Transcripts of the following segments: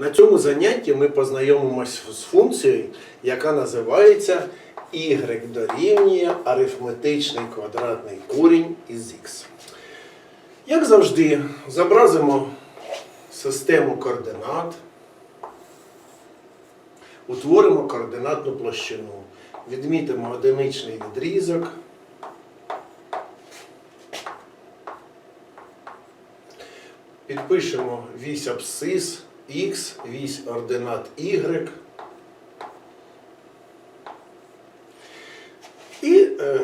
На цьому занятті ми познайомимось з функцією, яка називається y дорівнює арифметичний квадратний корінь із х. Як завжди, зобразимо систему координат, утворимо координатну площину, відмітимо одиничний відрізок. Підпишемо вісь абсцис Х, вісь ординат Y. І е,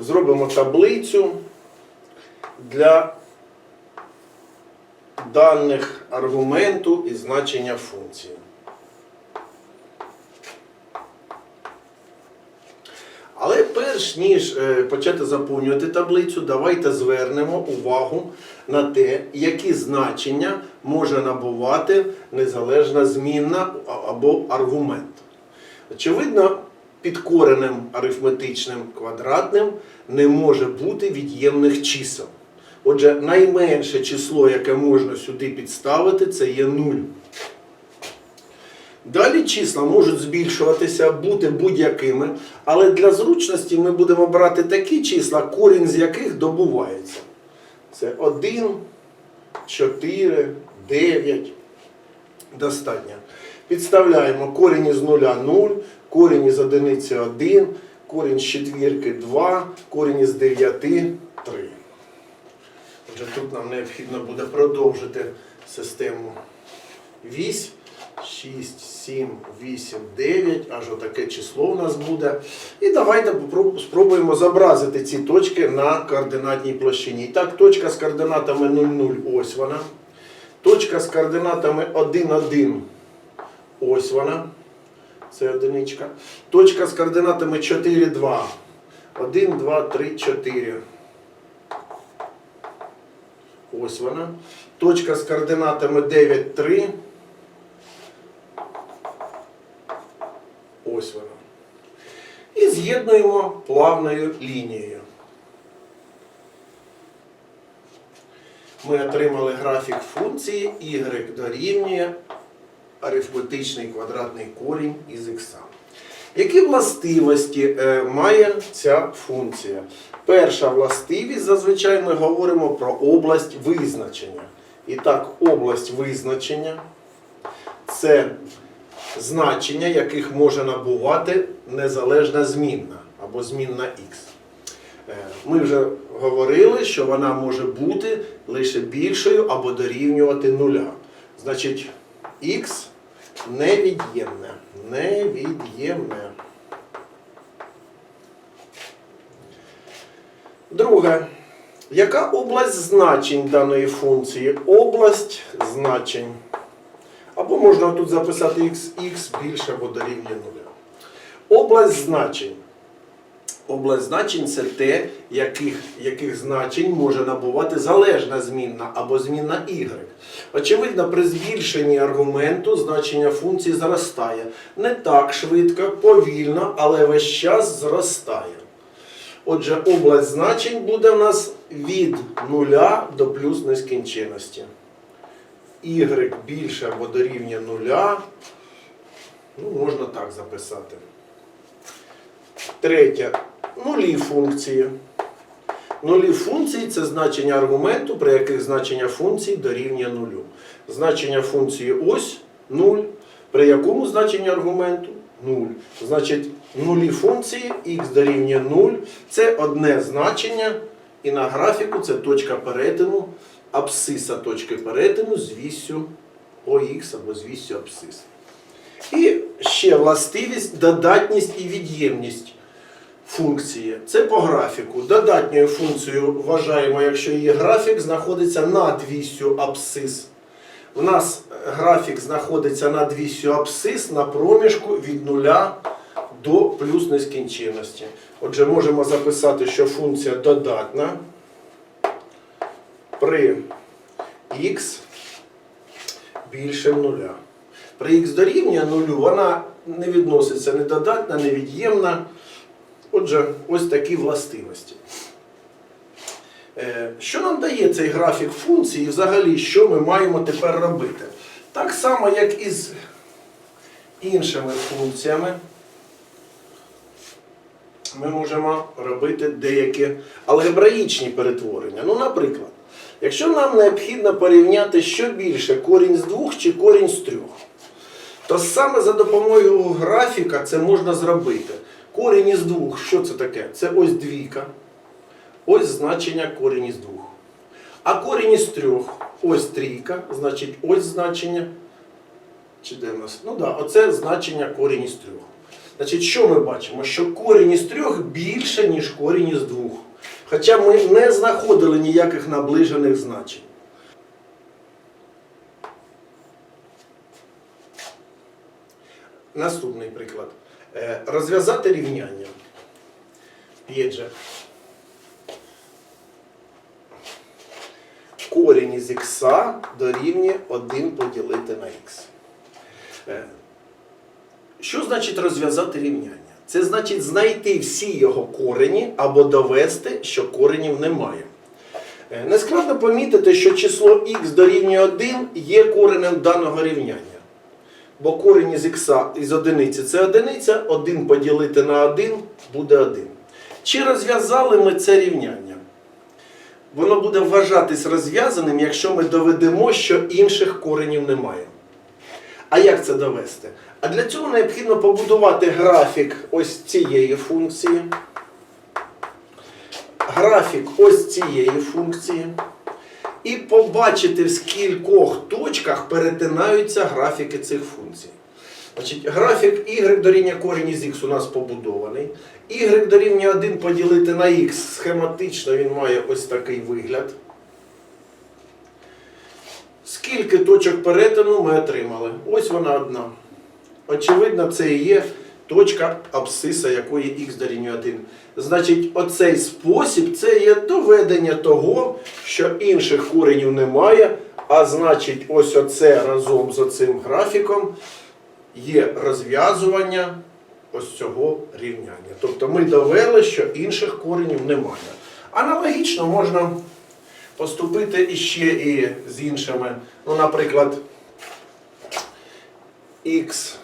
зробимо таблицю для даних аргументу і значення функції. Але перш ніж е, почати заповнювати таблицю, давайте звернемо увагу на те, які значення може набувати незалежна змінна або аргумент. Очевидно, підкореним арифметичним квадратним не може бути від'ємних чисел. Отже, найменше число, яке можна сюди підставити, це є 0. Далі числа можуть збільшуватися, бути будь-якими, але для зручності ми будемо брати такі числа, корінь з яких добувається. Це 1, 4, 9. Достатньо. Підставляємо корінь із 0 0, корінь із одиниці 1, корінь з четвірки 2, корінь із 9 3. Отже, тут нам необхідно буде продовжити систему вісь. 6, 7, 8, 9, аж отаке число у нас буде. І давайте спробуємо зобразити ці точки на координатній площині. І так, точка з координатами 0, 0, ось вона. Точка з координатами 1, 1, ось вона. Це одиничка. Точка з координатами 4, 2. 1, 2, 3, 4. Ось вона. Точка з координатами 9, 3. Ось вона. І з'єднуємо плавною лінією. Ми отримали графік функції y дорівнює арифметичний квадратний корінь із х. Які властивості е, має ця функція? Перша властивість, зазвичай ми говоримо про область визначення. І так, область визначення це значення, яких може набувати незалежна змінна або змінна х. Е, Ми вже говорили, що вона може бути лише більшою або дорівнювати нуля. Значить, х невід'ємне. Невід'ємне. Друге. Яка область значень даної функції? Область значень. Або можна тут записати xx більше або дорівнює нуля. Область значень. Область значень це те, яких, яких значень може набувати залежна змінна або змінна y. Очевидно, при збільшенні аргументу значення функції зростає. Не так швидко, повільно, але весь час зростає. Отже, область значень буде в нас від нуля до плюс нескінченності y більше або дорівнює нуля. Ну, можна так записати. Третє. Нулі функції. Нулі функції це значення аргументу, при яких значення функції дорівнює нулю. Значення функції ось 0, при якому значенні аргументу 0. Значить, нулі функції х дорівнює 0 це одне значення, і на графіку це точка перетину абсциса точки перетину з вісю ОХ або з вісю абсцис. І ще властивість, додатність і від'ємність функції. Це по графіку. Додатньою функцією вважаємо, якщо її графік знаходиться над вісю абсцис. У нас графік знаходиться над вісю абсцис на проміжку від 0 до плюс нескінченності. Отже, можемо записати, що функція додатна при х більше нуля. При х дорівнює нулю вона не відноситься не додатна, не від'ємна. Отже, ось такі властивості. Е, Що нам дає цей графік функції і взагалі, що ми маємо тепер робити? Так само, як і з іншими функціями, ми можемо робити деякі алгебраїчні перетворення. Ну, наприклад, якщо нам необхідно порівняти, що більше корінь з двох чи корінь з трьох, то саме за допомогою графіка це можна зробити. Корінь із двох, що це таке? Це ось двійка. Ось значення корінь із двох. А корінь із трьох, ось трійка, значить ось значення. Чи де в нас? Ну да, оце значення корінь із трьох. Значить, що ми бачимо? Що корінь із трьох більше, ніж корінь із двох. Хоча ми не знаходили ніяких наближених значень. Наступний приклад. Е, Розв'язати рівняння. Є же. Корінь із х дорівнює 1 поділити на х. Е, Що значить розв'язати рівняння? Це значить знайти всі його корені або довести, що коренів немає. Е, Нескладно помітити, що число х дорівнює 1 є коренем даного рівняння. Бо корінь із х із одиниці це одиниця, 1 поділити на 1 буде 1. Чи розв'язали ми це рівняння? Воно буде вважатись розв'язаним, якщо ми доведемо, що інших коренів немає. А як це довести? А для цього необхідно побудувати графік ось цієї функції, графік ось цієї функції, і побачити, в скількох точках перетинаються графіки цих функцій. Значить, графік y дорівнює корінь із х у нас побудований. y дорівнює 1 поділити на х схематично він має ось такий вигляд. Скільки точок перетину ми отримали? Ось вона одна. Очевидно, це і є точка абсциса, якої х дорівнює 1. Значить, оцей спосіб це є доведення того, що інших коренів немає, а значить, ось оце разом з оцим графіком є розв'язування ось цього рівняння. Тобто ми довели, що інших коренів немає. Аналогічно можна поступити іще і з іншими. Ну, наприклад, х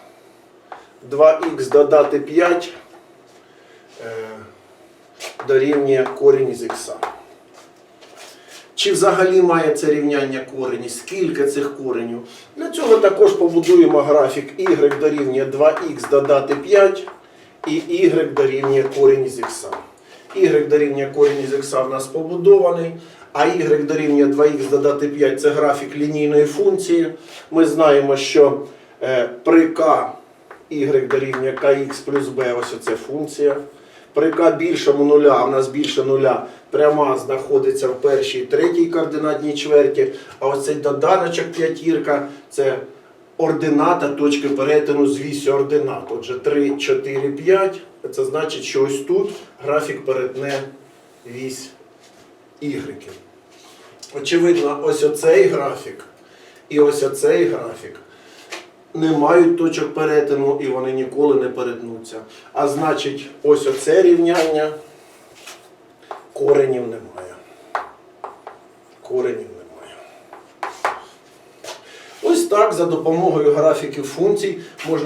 2х додати 5 е, дорівнює корінь із х. Чи взагалі має це рівняння корені? Скільки цих коренів? Для цього також побудуємо графік y дорівнює 2х додати 5 і y дорівнює корінь із х. y дорівнює корінь із х в нас побудований, а y дорівнює 2х додати 5 це графік лінійної функції. Ми знаємо, що е, при k y дорівнює kx плюс b, ось оце функція. При k більшому нуля, а в нас більше нуля, пряма знаходиться в першій третій координатній чверті, а ось цей доданочок п'ятірка це ордината точки перетину з вісі ординат. Отже, 3, 4, 5. Це значить, що ось тут графік перетне вісь y. Очевидно, ось оцей графік і ось оцей графік не мають точок перетину і вони ніколи не перетнуться. А значить, ось оце рівняння коренів немає. Коренів немає. Ось так за допомогою графіків функцій можна